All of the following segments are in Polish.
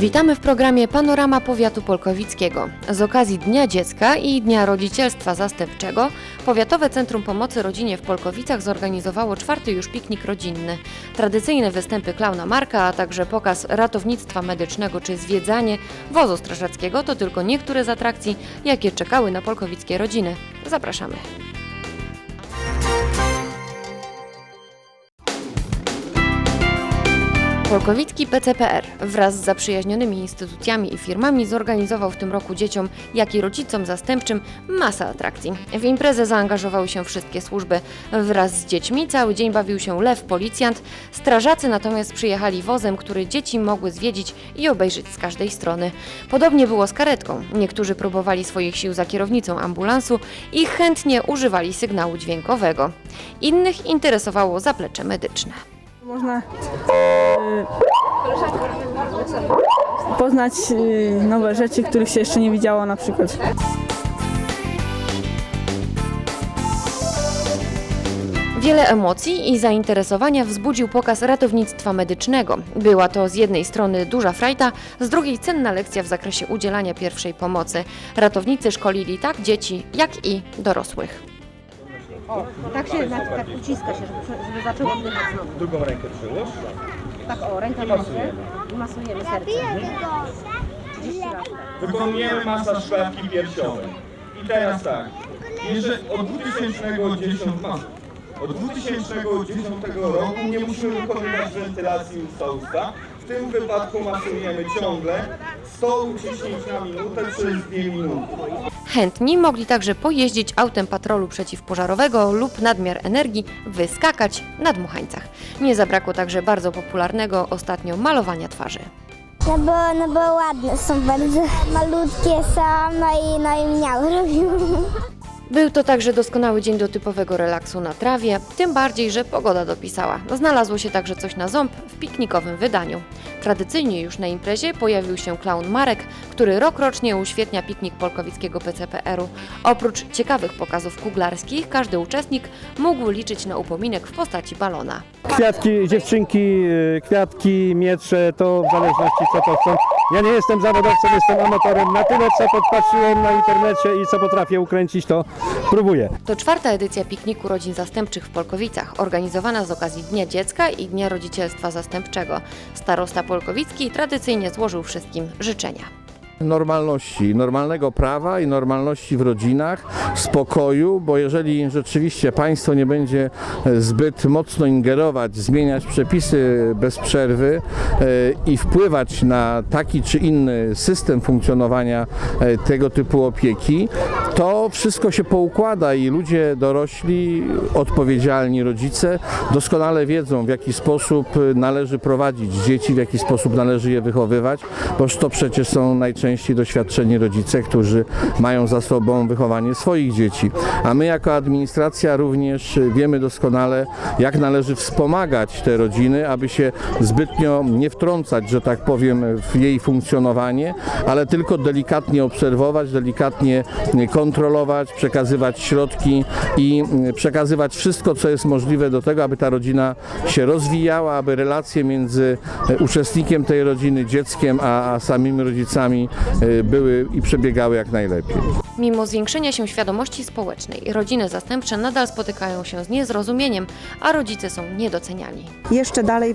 Witamy w programie Panorama Powiatu Polkowickiego. Z okazji Dnia Dziecka i Dnia Rodzicielstwa Zastępczego Powiatowe Centrum Pomocy Rodzinie w Polkowicach zorganizowało czwarty już piknik rodzinny. Tradycyjne występy klauna Marka, a także pokaz ratownictwa medycznego czy zwiedzanie wozu strażackiego to tylko niektóre z atrakcji, jakie czekały na polkowickie rodziny. Zapraszamy. Polkowicki PCPR wraz z zaprzyjaźnionymi instytucjami i firmami zorganizował w tym roku dzieciom, jak i rodzicom zastępczym masę atrakcji. W imprezę zaangażowały się wszystkie służby. Wraz z dziećmi cały dzień bawił się lew policjant. Strażacy natomiast przyjechali wozem, który dzieci mogły zwiedzić i obejrzeć z każdej strony. Podobnie było z karetką. Niektórzy próbowali swoich sił za kierownicą ambulansu i chętnie używali sygnału dźwiękowego. Innych interesowało zaplecze medyczne. Można y, poznać y, nowe rzeczy, których się jeszcze nie widziało na przykład. Wiele emocji i zainteresowania wzbudził pokaz ratownictwa medycznego. Była to z jednej strony duża frajda, z drugiej cenna lekcja w zakresie udzielania pierwszej pomocy. Ratownicy szkolili tak dzieci, jak i dorosłych. Tak się na, tak uciska się, żeby, żeby zaczął oddychać znowu. Drugą rękę przyłóż. Tak o, ręka na masujemy. I masujemy serce. 30 lat. Wykonujemy masaż klatki piersiowej. I teraz tak. Jeżeli od 2010, mas- od 2010 roku nie musimy wykonywać wentylacji usta-usta. W tym wypadku masujemy ciągle 100 uciśnięć na minutę przez 2 minuty. Chętni mogli także pojeździć autem patrolu przeciwpożarowego lub nadmiar energii wyskakać na dmuchańcach. Nie zabrakło także bardzo popularnego ostatnio malowania twarzy. No bo, no bo ładne są bardzo. Malutkie są, no i, no i miały robią. Był to także doskonały dzień do typowego relaksu na trawie, tym bardziej, że pogoda dopisała. Znalazło się także coś na ząb w piknikowym wydaniu. Tradycyjnie już na imprezie pojawił się klaun Marek, który rokrocznie uświetnia piknik polkowickiego PCPR-u. Oprócz ciekawych pokazów kuglarskich, każdy uczestnik mógł liczyć na upominek w postaci balona. Kwiatki, dziewczynki, y, kwiatki, miecze, to w zależności co to chcą. Ja nie jestem zawodowcem, jestem amatorem. Na tyle co podpatrzyłem na internecie i co potrafię ukręcić, to próbuję. To czwarta edycja pikniku rodzin zastępczych w Polkowicach, organizowana z okazji Dnia Dziecka i Dnia Rodzicielstwa Zastępczego. Starosta Polkowicki tradycyjnie złożył wszystkim życzenia. Normalności, normalnego prawa i normalności w rodzinach, spokoju, bo jeżeli rzeczywiście państwo nie będzie e, zbyt mocno ingerować, zmieniać przepisy bez przerwy e, i wpływać na taki czy inny system funkcjonowania e, tego typu opieki, to wszystko się poukłada i ludzie dorośli, odpowiedzialni rodzice doskonale wiedzą, w jaki sposób należy prowadzić dzieci, w jaki sposób należy je wychowywać, bo to przecież są najczęściej doświadczeni rodzice, którzy mają za sobą wychowanie swoich dzieci. A my jako administracja również wiemy doskonale, jak należy wspomagać te rodziny, aby się zbytnio nie wtrącać, że tak powiem, w jej funkcjonowanie, ale tylko delikatnie obserwować, delikatnie kontrolować, przekazywać środki i przekazywać wszystko, co jest możliwe do tego, aby ta rodzina się rozwijała, aby relacje między uczestnikiem tej rodziny, dzieckiem, a, a samymi rodzicami były i przebiegały jak najlepiej. Mimo zwiększenia się świadomości społecznej, rodziny zastępcze nadal spotykają się z niezrozumieniem, a rodzice są niedoceniani. jeszcze dalej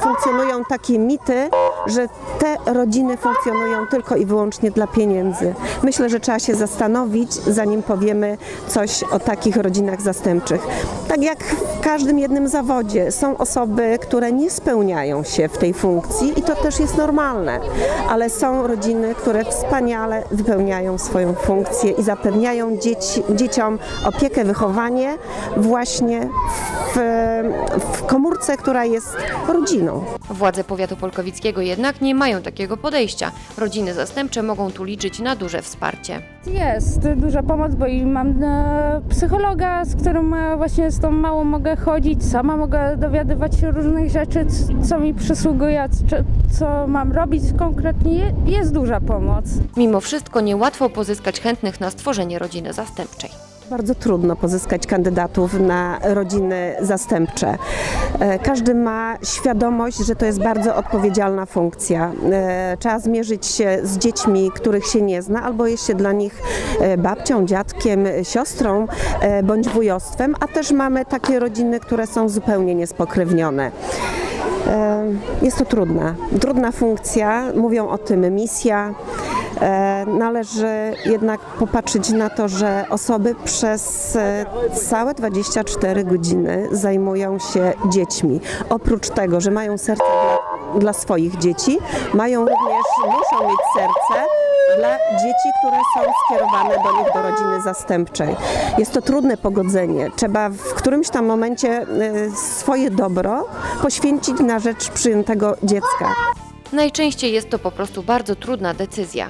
funkcjonują takie mity, że te rodziny funkcjonują tylko i wyłącznie dla pieniędzy. Myślę, że trzeba się zastanowić, zanim powiemy coś o takich rodzinach zastępczych. Tak jak w każdym jednym zawodzie są osoby, które nie spełniają się w tej funkcji i to też jest normalne, ale są rodziny, które wspaniale wypełniają swoją funkcję i zapewniają dzieci, dzieciom opiekę, wychowanie właśnie w, w komórce, która jest rodziną. Władze powiatu polkowickiego jednak nie mają takiego podejścia. Rodziny zastępcze mogą tu liczyć na duże wsparcie. Jest duża pomoc, bo i mam e, psychologa, z którym e, właśnie z tą małą mogę chodzić, sama mogę dowiadywać się różnych rzeczy, c- co mi przysługuje, c- co mam robić konkretnie. Je- Jest duża pomoc. Mimo wszystko niełatwo pozyskać chętnych na stworzenie rodziny zastępczej. Bardzo trudno pozyskać kandydatów na rodziny zastępcze. E, Każdy ma świadomość, że to jest bardzo odpowiedzialna funkcja. E, Trzeba zmierzyć się z dziećmi, których się nie zna, albo jest się dla nich e, babcią, dziadkiem, siostrą bądź wujostwem, a też mamy takie rodziny, które są zupełnie niespokrewnione. Jest to trudna, trudna funkcja, mówią o tym misja. E, Należy jednak popatrzeć na to, że osoby przez e, całe 24 godziny zajmują się dziećmi. Oprócz tego, że mają serce dla, dla swoich dzieci, mają również, muszą mieć serce dla dzieci, które są skierowane do nich do rodziny zastępczej. Jest to trudne pogodzenie. Trzeba w którymś tam momencie e, swoje dobro poświęcić na rzecz przyjętego dziecka. Najczęściej jest to po prostu bardzo trudna decyzja.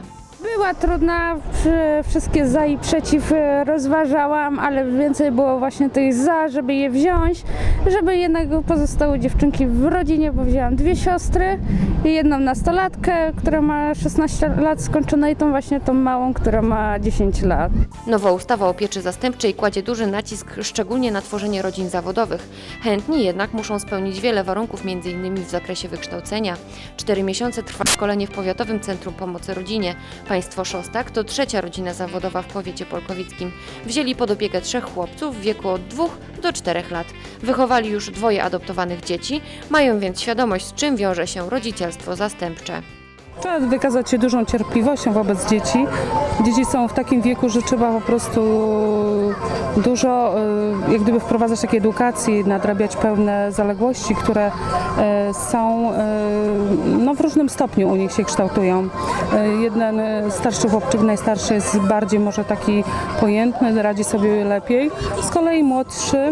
Była trudna, wszy- wszystkie za i przeciw e, rozważałam, ale więcej było właśnie tych za, żeby je wziąć, żeby jednak pozostały dziewczynki w rodzinie, bo wzięłam dwie siostry i jedną nastolatkę, która ma 16 lat skończone i tą właśnie tą małą, która ma 10 lat. Nowa ustawa o pieczy zastępczej kładzie duży nacisk szczególnie na tworzenie rodzin zawodowych. Chętni jednak muszą spełnić wiele warunków, m.in. w zakresie wykształcenia. Cztery miesiące trwa szkolenie w Powiatowym Centrum Pomocy Rodzinie. Państwo Szostak to trzecia rodzina zawodowa w powiecie polkowickim. Wzięli pod opiekę trzech chłopców w wieku od dwóch do czterech lat. Wychowali już dwoje adoptowanych dzieci, mają więc świadomość, z czym wiąże się rodzicielstwo zastępcze. Trzeba wykazać się dużą cierpliwością wobec dzieci. Dzieci są w takim wieku, że trzeba po prostu dużo y, jak gdyby wprowadzać takiej edukacji, nadrabiać pewne zaległości, które y, są y, no, w różnym stopniu u nich się kształtują. Jeden starszy chłopczyk, najstarszy jest bardziej może taki pojętny, radzi sobie lepiej. Z kolei młodszy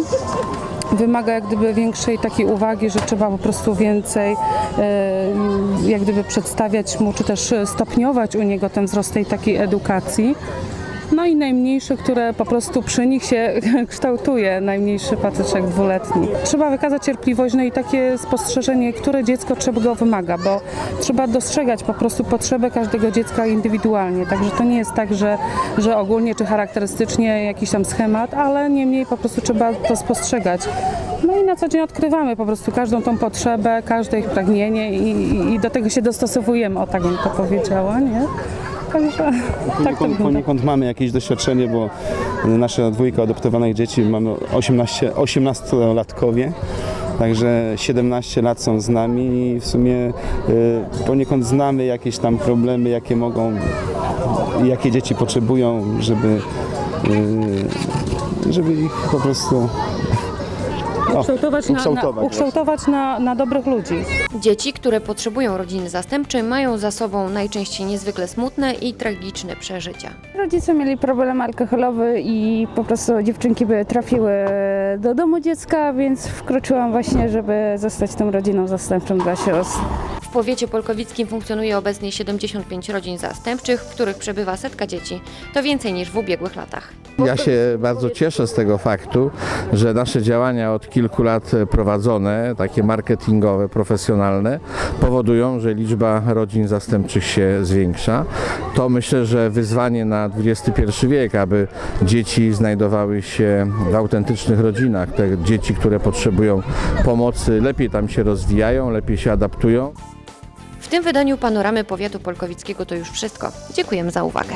wymaga jak gdyby większej takiej uwagi, że trzeba po prostu więcej e, jak gdyby przedstawiać mu, czy też stopniować u niego ten wzrost tej takiej edukacji. No i najmniejszy, które po prostu przy nich się kształtuje, najmniejszy patyczek dwuletni. Trzeba wykazać cierpliwość, no i takie spostrzeżenie, które dziecko czego wymaga, bo trzeba dostrzegać po prostu potrzebę każdego dziecka indywidualnie. Także to nie jest tak, że, że ogólnie czy charakterystycznie jakiś tam schemat, ale niemniej po prostu trzeba to spostrzegać. No i na co dzień odkrywamy po prostu każdą tą potrzebę, każde ich pragnienie i, i- i do tego się dostosowujemy, o tak bym to powiedziała, nie? Tak to Poniekąd, wygląda. poniekąd mamy jakieś doświadczenie, bo nasza dwójka adoptowanych dzieci mamy 18, 18-latkowie. Także 17 lat są z nami i w sumie y, poniekąd znamy jakieś tam problemy, jakie mogą, jakie dzieci potrzebują, żeby, y, żeby ich po prostu Ukształtować, na, na, ukształtować ukształtować na, na dobrych ludzi. Dzieci, które potrzebują rodziny zastępczej, mają za sobą najczęściej niezwykle smutne i tragiczne przeżycia. Rodzice mieli problem alkoholowy i po prostu dziewczynki by trafiły do domu dziecka, więc wkroczyłam właśnie, żeby zostać tą rodziną zastępczą dla siostr. Powiecie polkowickim funkcjonuje obecnie 75 rodzin zastępczych, w których przebywa setka dzieci. To więcej niż w ubiegłych latach. Ja się bardzo cieszę z tego faktu, że nasze działania od kilku lat prowadzone, takie marketingowe, profesjonalne, powodują, że liczba rodzin zastępczych się zwiększa. To myślę, że wyzwanie na XXI wiek, aby dzieci znajdowały się w autentycznych rodzinach. Te dzieci, które potrzebują pomocy, lepiej tam się rozwijają, lepiej się adaptują. W tym wydaniu Panoramy Powiatu Polkowickiego to już wszystko. Dziękujemy za uwagę.